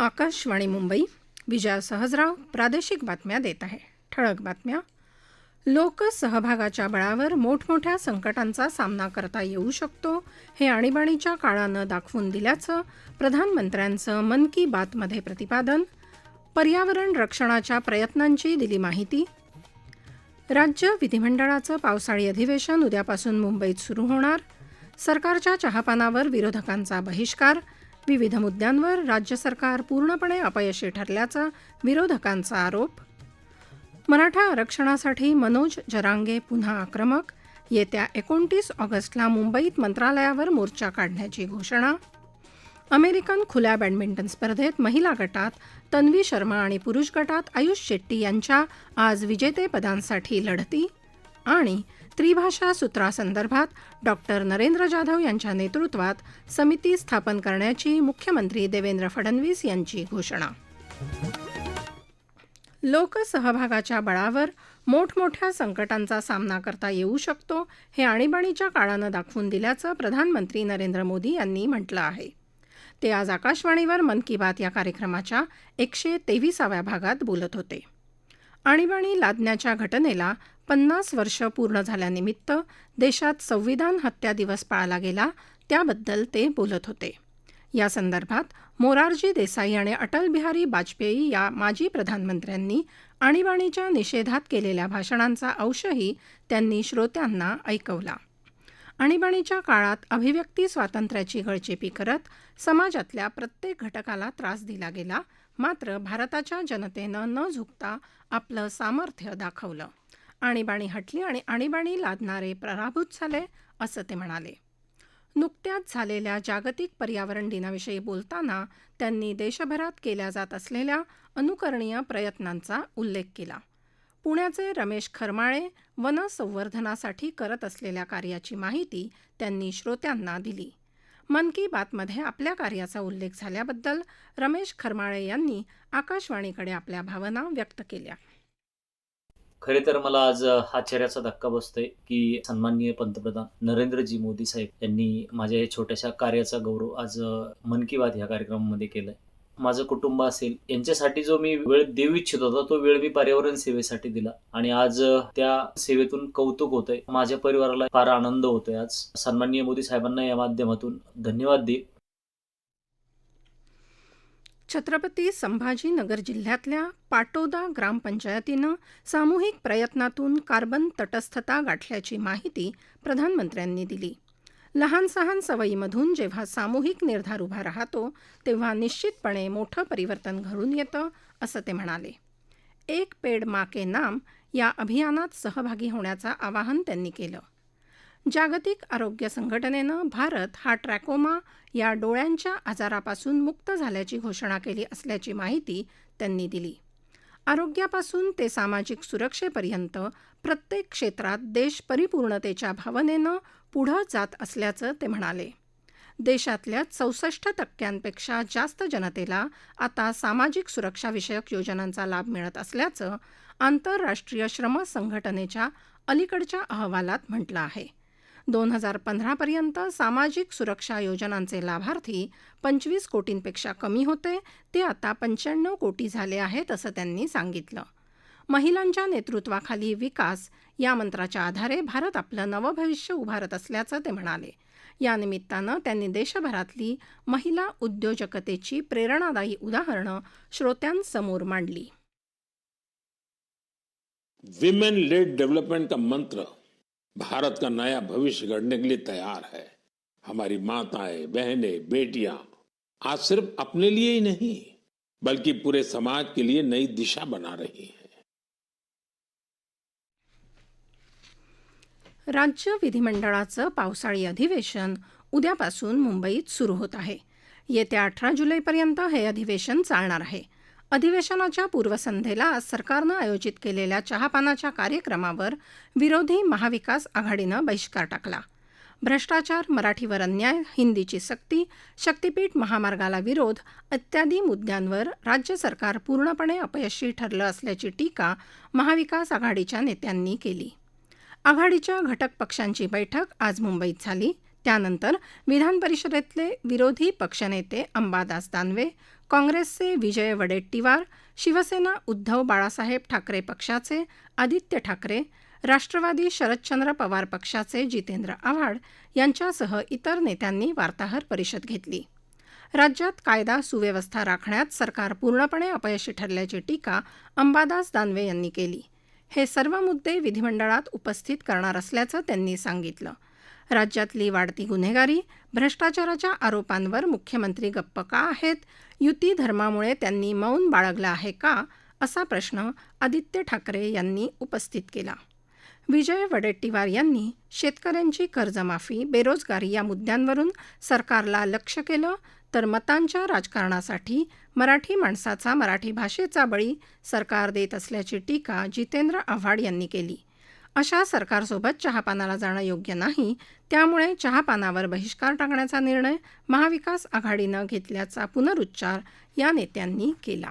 आकाशवाणी मुंबई विजया सहजराव प्रादेशिक बातम्या देत आहे. ठळक बातम्या. लोकसहभागाच्या बळावर मोठमोठ्या संकटांचा सामना करता येऊ शकतो हे आणीबाणीच्या काळानं दाखवून दिल्याचं प्रधानमंत्र्यांचं मन की बातमध्ये प्रतिपादन पर्यावरण रक्षणाच्या प्रयत्नांची दिली माहिती. राज्य विधिमंडळाचं पावसाळी अधिवेशन उद्यापासून मुंबईत सुरू होणार. सरकारच्या चहापानावर विरोधकांचा बहिष्कार विविध मुद्द्यांवर राज्य सरकार पूर्णपणे अपयशी ठरल्याचा विरोधकांचा आरोप. मराठा आरक्षणासाठी मनोज जरांगे पुन्हा आक्रमक. येत्या एकोणतीस ऑगस्टला मुंबईत मंत्रालयावर मोर्चा काढण्याची घोषणा. अमेरिकन खुल्या बॅडमिंटन स्पर्धेत महिला गटात तन्वी शर्मा आणि पुरुष गटात आयुष शेट्टी यांच्या आज विजेतेपदांसाठी लढती. आणि त्रिभाषा सूत्रासंदर्भात डॉक्टर नरेंद्र जाधव यांच्या नेतृत्वात समिती स्थापन करण्याची मुख्यमंत्री देवेंद्र फडणवीस यांची घोषणा. लोकसहभागाच्या बळावर मोठमोठ्या संकटांचा सामना करता येऊ शकतो हे आणीबाणीच्या काळानं दाखवून दिल्याचं प्रधानमंत्री नरेंद्र मोदी यांनी म्हटलं आहे. ते आज आकाशवाणीवर मन की बात या कार्यक्रमाच्या एकशे तेविसाव्या भागात बोलत होते. आणीबाणी लादण्याच्या घटनेला पन्नास वर्ष पूर्ण झाल्यानिमित्त देशात संविधान हत्या दिवस पाळला गेला त्याबद्दल ते बोलत होते. या संदर्भात मोरारजी देसाई आणि अटल बिहारी वाजपेयी या माजी प्रधानमंत्र्यांनी आणीबाणीच्या निषेधात केलेल्या भाषणांचा अंशही त्यांनी श्रोत्यांना ऐकवला. आणीबाणीच्या काळात अभिव्यक्ती स्वातंत्र्याची गळचेपी करत समाजातल्या प्रत्येक घटकाला त्रास दिला गेला मात्र भारताच्या जनतेनं न झुकता आपलं सामर्थ्य दाखवलं. आणीबाणी हटली आणि आणीबाणी लादणारे पराभूत झाले असं ते म्हणाले. नुकत्याच झालेल्या जागतिक पर्यावरण दिनाविषयी बोलताना त्यांनी देशभरात केल्या जात असलेल्या अनुकरणीय प्रयत्नांचा उल्लेख केला. पुण्याचे रमेश खरमाळे वन संवर्धनासाठी करत असलेल्या कार्याची माहिती त्यांनी श्रोत्यांना दिली. मन की बातमध्ये आपल्या कार्याचा उल्लेख झाल्याबद्दल रमेश खरमाळे यांनी आकाशवाणीकडे आपल्या भावना व्यक्त केल्या. खरे तर मला आज आश्चर्याचा धक्का बसतोय की सन्माननीय पंतप्रधान नरेंद्रजी मोदी साहेब यांनी माझ्या या छोट्याशा कार्याचा गौरव आज मन की बात ह्या कार्यक्रमामध्ये केलाय. माझं कुटुंब असेल यांच्यासाठी जो मी वेळ देऊ इच्छित होता तो वेळ मी पर्यावरण सेवेसाठी दिला. आणि आज त्या सेवेतून कौतुक होतंय. माझ्या परिवाराला फार आनंद होतोय आज. सन्माननीय मोदी साहेबांना या माध्यमातून धन्यवाद देईल छत्रपती संभाजीनगर जिल्ह्यातल्या पाटोदा ग्रामपंचायतीनं सामूहिक प्रयत्नातून कार्बन तटस्थता गाठल्याची माहिती प्रधानमंत्र्यांनी दिली. लहान सहान सवयीमधून जेव्हा सामूहिक निर्धार उभा राहतो तेव्हा निश्चितपणे मोठं परिवर्तन घडून येतं असं ते म्हणाले. एक पेड माके नाम या अभियानात सहभागी होण्याचं आवाहन त्यांनी केलं. जागतिक आरोग्य संघटनेनं भारत हा ट्रॅकोमा या डोळ्यांच्या आजारापासून मुक्त झाल्याची घोषणा केली असल्याची माहिती त्यांनी दिली. आरोग्यापासून ते सामाजिक सुरक्षेपर्यंत प्रत्येक क्षेत्रात देश परिपूर्णतेच्या भावनेनं पुढं जात असल्याचं ते म्हणाले. देशातल्या चौसष्ट टक्क्यांपेक्षा जास्त जनतेला आता सामाजिक सुरक्षाविषयक योजनांचा लाभ मिळत असल्याचं आंतरराष्ट्रीय श्रम संघटनेच्या अलीकडच्या अहवालात म्हटलं आहे. दोन हजार पंधरापर्यंत सामाजिक सुरक्षा योजनांचे लाभार्थी पंचवीस कोटींपेक्षा कमी होते ते आता पंच्याण्णव कोटी झाले आहेत असं त्यांनी सांगितलं. महिलांच्या नेतृत्वाखाली विकास या मंत्राच्या आधारे भारत आपलं नवं भविष्य उभारत असल्याचं ते म्हणाले. या निमित्तानं त्यांनी देशभरातली महिला उद्योजकतेची प्रेरणादायी उदाहरणं श्रोत्यांसमोर मांडली. विमेन लेड डेव्हलपमेंट का मंत्र भारत का नया भविष्य गढ़ने के लिए तैयार है। हमारी माताएं बहनें बेटियां आज सिर्फ अपने लिए ही नहीं बल्कि पूरे समाज के लिए नई दिशा बना रही हैं। राज्य विधिमंडळाचं पावसाळी अधिवेशन उद्यापासून मुंबईत सुरू होत आहे. येत्या अठरा जुलैपर्यंत हे अधिवेशन चालणार आहे. अधिवेशनाच्या पूर्वसंध्येला आज सरकारनं आयोजित केलेल्या चहापानाच्या कार्यक्रमावर विरोधी महाविकास आघाडीनं बहिष्कार टाकला. भ्रष्टाचार मराठीवर अन्याय हिंदीची सक्ती शक्तीपीठ महामार्गाला विरोध इत्यादी मुद्द्यांवर राज्य सरकार पूर्णपणे अपयशी ठरलं असल्याची टीका महाविकास आघाडीच्या नेत्यांनी केली. आघाडीच्या घटक पक्षांची बैठक आज मुंबईत झाली. त्यानंतर विधान परिषदेतले विरोधी पक्षनेते अंबादास दानवे काँग्रेसचे विजय वडेट्टीवार शिवसेना उद्धव बाळासाहेब ठाकरे पक्षाचे आदित्य ठाकरे राष्ट्रवादी शरदचंद्र पवार पक्षाचे जितेंद्र आव्हाड यांच्यासह इतर नेत्यांनी वार्ताहर परिषद घेतली. राज्यात कायदा सुव्यवस्था राखण्यात सरकार पूर्णपणे अपयशी ठरल्याची टीका अंबादास दानवे यांनी केली. हे सर्व मुद्दे विधिमंडळात उपस्थित करणार असल्याचं त्यांनी सांगितलं. राज्यातली वाढती गुन्हेगारी भ्रष्टाचाराच्या आरोपांवर मुख्यमंत्री गप्प का आहेत? युती धर्मामुळे त्यांनी मौन बाळगलं आहे का? असा प्रश्न आदित्य ठाकरे यांनी उपस्थित केला. विजय वडेट्टीवार यांनी शेतकऱ्यांची कर्जमाफी बेरोजगारी या मुद्द्यांवरून सरकारला लक्ष केलं तर मतांच्या राजकारणासाठी मराठी माणसाचा मराठी भाषेचा बळी सरकार देत असल्याची टीका जितेंद्र आव्हाड यांनी केली. अशा सरकारसोबत चहापानाला जाणं योग्य नाही त्यामुळे चहापानावर बहिष्कार टाकण्याचा निर्णय महाविकास आघाडीनं घेतल्याचा पुनरुच्चार या नेत्यांनी केला.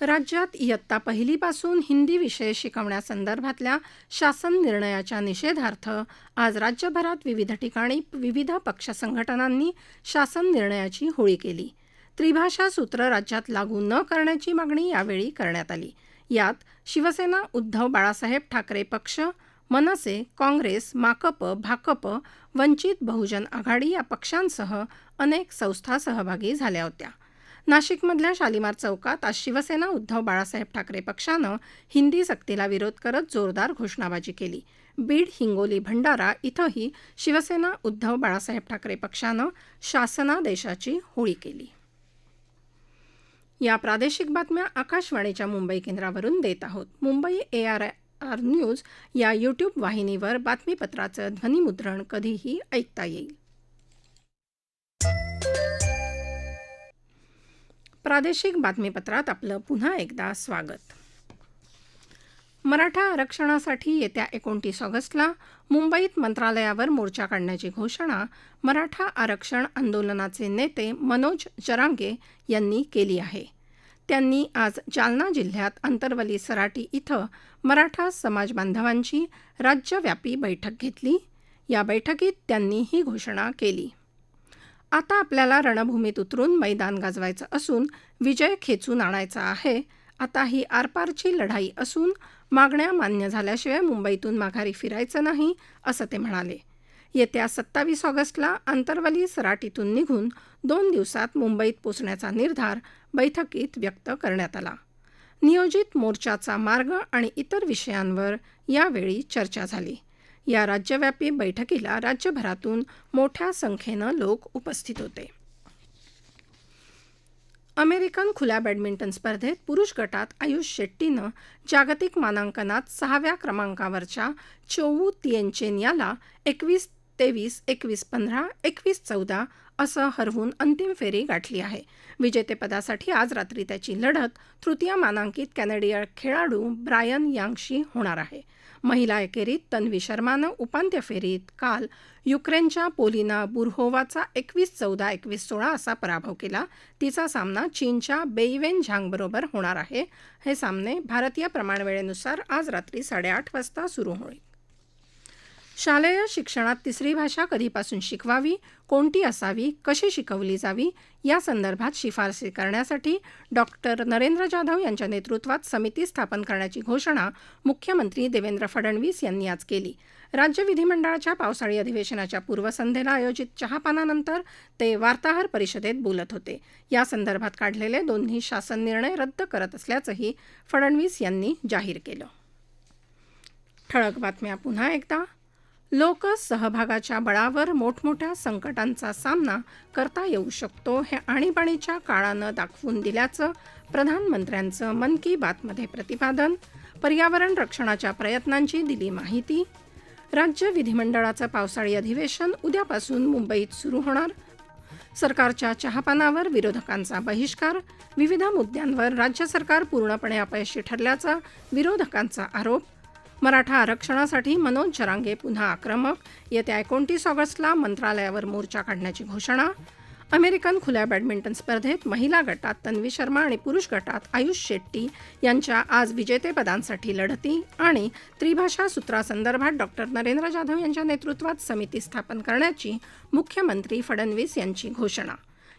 राज्यात इयत्ता पहिलीपासून हिंदी विषय शिकवण्यासंदर्भातल्या शासन निर्णयाच्या निषेधार्थ आज राज्यभरात विविध ठिकाणी विविध पक्ष संघटनांनी शासन निर्णयाची होळी केली. त्रिभाषा सूत्र राज्यात लागू न करण्याची मागणी यावेळी करण्यात आली. यात शिवसेना उद्धव बाळासाहेब ठाकरे पक्ष मनसे काँग्रेस माकप भाकप वंचित बहुजन आघाडी या पक्षांसह अनेक संस्था सहभागी झाल्या होत्या. नाशिकमधल्या शालिमार चौकात आज शिवसेना उद्धव बाळासाहेब ठाकरे पक्षानं हिंदी सक्तीला विरोध करत जोरदार घोषणाबाजी केली. बीड हिंगोली भंडारा इथंही शिवसेना उद्धव बाळासाहेब ठाकरे पक्षानं शासनादेशाची होळी केली. या प्रादेशिक बातम्या आकाशवाणीच्या मुंबई केंद्रावरून देत आहोत. Mumbai A R R news या यूट्यूब वाहिनीवर बातमीपत्राचं ध्वनिमुद्रण कधीही ऐकता येईल. प्रादेशिक बातमीपत्रात आपलं पुन्हा एकदा स्वागत. मराठा आरक्षणासाठी येत्या एकोणतीस ऑगस्टला मुंबईत मंत्रालयावर मोर्चा काढण्याची घोषणा मराठा आरक्षण आंदोलनाचे नेते मनोज जरांगे यांनी केली आहे. त्यांनी आज जालना जिल्ह्यात अंतरवली सराटी इथं मराठा समाज बांधवांची राज्यव्यापी बैठक घेतली. या बैठकीत त्यांनी ही घोषणा केली. आता आपल्याला रणभूमीत उतरून मैदान गाजवायचं असून विजय खेचून आणायचा आहे. आता ही आरपारची लढाई असून मागण्या मान्य झाल्याशिवाय मुंबईतून माघारी फिरायचं नाही असं ते म्हणाले. येत्या सत्तावीस ऑगस्टला आंतरवली सराटीतून निघून दोन दिवसात मुंबईत पोचण्याचा निर्धार बैठकीत व्यक्त करण्यात आला. नियोजित मोर्चाचा मार्ग आणि इतर विषयांवर यावेळी चर्चा झाली. या राज्यव्यापी बैठकीला राज्यभरातून मोठ्या संख्येनं लोक उपस्थित होते. अमेरिकन खुल्या बॅडमिंटन स्पर्धेत पुरुष गटात आयुष शेट्टीनं जागतिक मानांकनात सहाव्या क्रमांकावरच्या चोवू तिएनचेन याला एकवीस तेवीस एकवीस पंधरा एकवीस चौदा असं हरवून अंतिम फेरी गाठली आहे. विजेतेपदासाठी आज रात्री त्याची लढत तृतीय मानांकित कॅनेडियन खेळाडू ब्रायन यांगशी होणार आहे. महिला एकेरीत तन्वी शर्मानं उपांत्य फेरीत काल युक्रेनच्या पोलिना बुरहोवाचा एकवीस चौदा एकवीस सोळा असा पराभव केला. तिचा सामना चीनच्या बेईवेन झांगबरोबर होणार आहे. हे सामने भारतीय प्रमाणवेळेनुसार आज रात्री साडेआठ वाजता सुरू होईल. शालेय शिक्षणात तिसरी भाषा कधीपासून शिकवावी कोणती असावी कशी शिकवली जावी या संदर्भात शिफारसी करण्यासाठी डॉक्टर नरेंद्र जाधव यांच्या नेतृत्वात समिती स्थापन करण्याची घोषणा मुख्यमंत्री देवेंद्र फडणवीस यांनी आज केली. राज्य विधिमंडळाच्या पावसाळी अधिवेशनाच्या पूर्वसंध्येला आयोजित चहापानानंतर ते वार्ताहर परिषदेत बोलत होते. या संदर्भात काढलेले दोन्ही शासन निर्णय रद्द करत असल्याचंही फडणवीस यांनी जाहीर केलं. ठळक बातम्या पुन्हा एकदा. लोकसहभागाच्या बळावर मोठमोठ्या संकटांचा सामना करता येऊ शकतो हे आणीबाणीच्या काळानं दाखवून दिल्याचं प्रधानमंत्र्यांचं मन की बातमध्ये प्रतिपादन पर्यावरण रक्षणाच्या प्रयत्नांची दिली माहिती. राज्य विधिमंडळाचं पावसाळी अधिवेशन उद्यापासून मुंबईत सुरू होणार. सरकारच्या चहापानावर विरोधकांचा बहिष्कार विविध मुद्द्यांवर राज्य सरकार पूर्णपणे अपयशी ठरल्याचा विरोधकांचा आरोप. मराठा आरक्षणासाठी मनोज जरांगे पुन्हा आक्रमक. येत्या एकोणतीस ऑगस्टला मंत्रालयावर मोर्चा काढण्याची घोषणा. अमेरिकन खुल्या बॅडमिंटन स्पर्धेत महिला गटात तन्वी शर्मा आणि पुरुष गटात आयुष शेट्टी यांच्या आज विजेतेपदांसाठी लढती आणि त्रिभाषा सूत्रासंदर्भात डॉक्टर नरेंद्र जाधव यांच्या नेतृत्वात समिती स्थापन करण्याची मुख्यमंत्री फडणवीस यांची घोषणा.